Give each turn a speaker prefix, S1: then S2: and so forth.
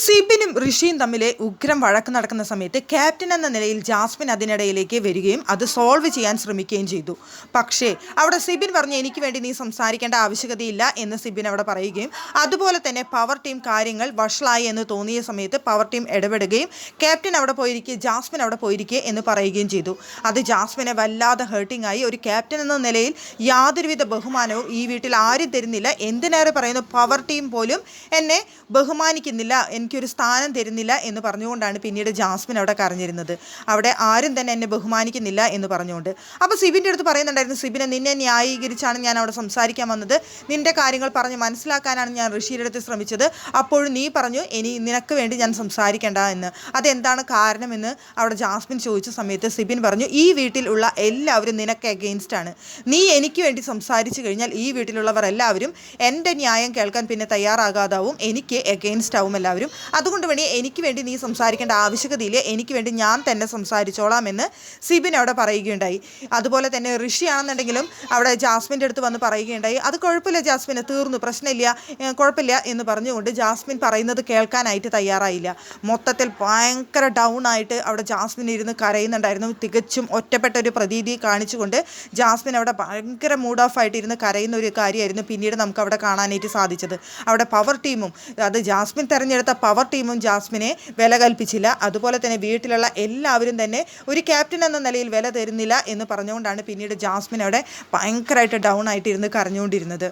S1: സിബിനും ഋഷിയും തമ്മിലെ ഉഗ്രം വഴക്ക് നടക്കുന്ന സമയത്ത് ക്യാപ്റ്റൻ എന്ന നിലയിൽ ജാസ്മിൻ അതിനിടയിലേക്ക് വരികയും അത് സോൾവ് ചെയ്യാൻ ശ്രമിക്കുകയും ചെയ്തു. പക്ഷേ അവിടെ സിബിൻ പറഞ്ഞു എനിക്ക് വേണ്ടി നീ സംസാരിക്കേണ്ട ആവശ്യകതയില്ല എന്ന് സിബിൻ അവിടെ പറയുകയും അതുപോലെ തന്നെ പവർ ടീം കാര്യങ്ങൾ വഷളായി എന്ന് തോന്നിയ സമയത്ത് പവർ ടീം ഇടപെടുകയും ക്യാപ്റ്റൻ അവിടെ പോയിരിക്കുക ജാസ്മിൻ അവിടെ പോയിരിക്കുക എന്ന് പറയുകയും ചെയ്തു. അത് ജാസ്മിനെ വല്ലാതെ ഹേർട്ടിംഗ് ആയി. ഒരു ക്യാപ്റ്റൻ എന്ന നിലയിൽ യാതൊരുവിധ ബഹുമാനവും ഈ വീട്ടിൽ ആരും തരുന്നില്ല. എന്തിനേറെ പറയുന്നു പവർ ടീം പോലും എന്നെ ബഹുമാനിക്കുന്നില്ല. എനിക്കൊരു സ്ഥാനം തരുന്നില്ല എന്ന് പറഞ്ഞുകൊണ്ടാണ് പിന്നീട് ജാസ്മിൻ അവിടെ കരഞ്ഞിരുന്നത്. അവിടെ ആരും തന്നെ എന്നെ ബഹുമാനിക്കുന്നില്ല എന്ന് പറഞ്ഞുകൊണ്ട്. അപ്പോൾ സിബിന്റെ അടുത്ത് പറയുന്നുണ്ടായിരുന്നു സിബിനെ നിന്നെ ന്യായീകരിച്ചാണ് ഞാൻ അവിടെ സംസാരിക്കാൻ വന്നത്. നിന്റെ കാര്യങ്ങൾ പറഞ്ഞ് മനസ്സിലാക്കാനാണ് ഞാൻ ഋഷിയുടെ അടുത്ത് ശ്രമിച്ചത്. അപ്പോഴും നീ പറഞ്ഞു ഇനി നിനക്ക് വേണ്ടി ഞാൻ സംസാരിക്കേണ്ട എന്ന്. അതെന്താണ് കാരണമെന്ന്? അവിടെ ജാസ്മിൻ ചോദിച്ച സമയത്ത് സിബിൻ പറഞ്ഞു ഈ വീട്ടിലുള്ള എല്ലാവരും നിനക്ക് എഗെയിൻസ്റ്റ് ആണ്. നീ എനിക്ക് വേണ്ടി സംസാരിച്ചു കഴിഞ്ഞാൽ ഈ വീട്ടിലുള്ളവർ എല്ലാവരും എന്റെ ന്യായം കേൾക്കാൻ പിന്നെ തയ്യാറാകാതാവും. എനിക്ക് എഗെയിൻസ്റ്റ് ആവും എല്ലാവരും. അതുകൊണ്ട് വേണ്ടി എനിക്ക് വേണ്ടി നീ സംസാരിക്കേണ്ട ആവശ്യകതയില്ല. എനിക്ക് വേണ്ടി ഞാൻ തന്നെ സംസാരിച്ചോളാം എന്ന് സിബിൻ അവിടെ പറയുകയുണ്ടായി. അതുപോലെ തന്നെ ഋഷിയാണെന്നുണ്ടെങ്കിലും അവിടെ ജാസ്മിന്റെ അടുത്ത് വന്ന് പറയുകയുണ്ടായി. അത് കുഴപ്പമില്ല ജാസ്മിന് തീർന്നു. പ്രശ്നമില്ല. കുഴപ്പമില്ല എന്ന് പറഞ്ഞുകൊണ്ട് ജാസ്മിൻ പറയുന്നത് കേൾക്കാനായിട്ട് തയ്യാറായില്ല. മൊത്തത്തിൽ ഭയങ്കര ഡൗൺ ആയിട്ട് അവിടെ ജാസ്മിൻ ഇരുന്ന് കരയുന്നുണ്ടായിരുന്നു. തികച്ചും ഒറ്റപ്പെട്ട ഒരു പ്രതീതി കാണിച്ചുകൊണ്ട് ജാസ്മിൻ അവിടെ ഭയങ്കര മൂഡ് ഓഫ് ആയിട്ട് ഇരുന്ന് കരയുന്ന ഒരു കാര്യമായിരുന്നു പിന്നീട് നമുക്ക് അവിടെ കാണാനായിട്ട് സാധിച്ചത്. അവിടെ പവർ ടീമും അത് ജാസ്മിൻ തിരഞ്ഞെടുത്ത പവർ ടീമും ജാസ്മിനെ വില കൽപ്പിച്ചില്ല. അതുപോലെ തന്നെ വീട്ടിലുള്ള എല്ലാവരും തന്നെ ഒരു ക്യാപ്റ്റൻ എന്ന നിലയിൽ വില തരുന്നില്ല എന്ന് പറഞ്ഞുകൊണ്ടാണ് പിന്നീട് ജാസ്മിൻ അവിടെ ഭയങ്കരമായിട്ട് ഡൗൺ ആയിട്ട് ഇരുന്ന് കരഞ്ഞുകൊണ്ടിരുന്നത്.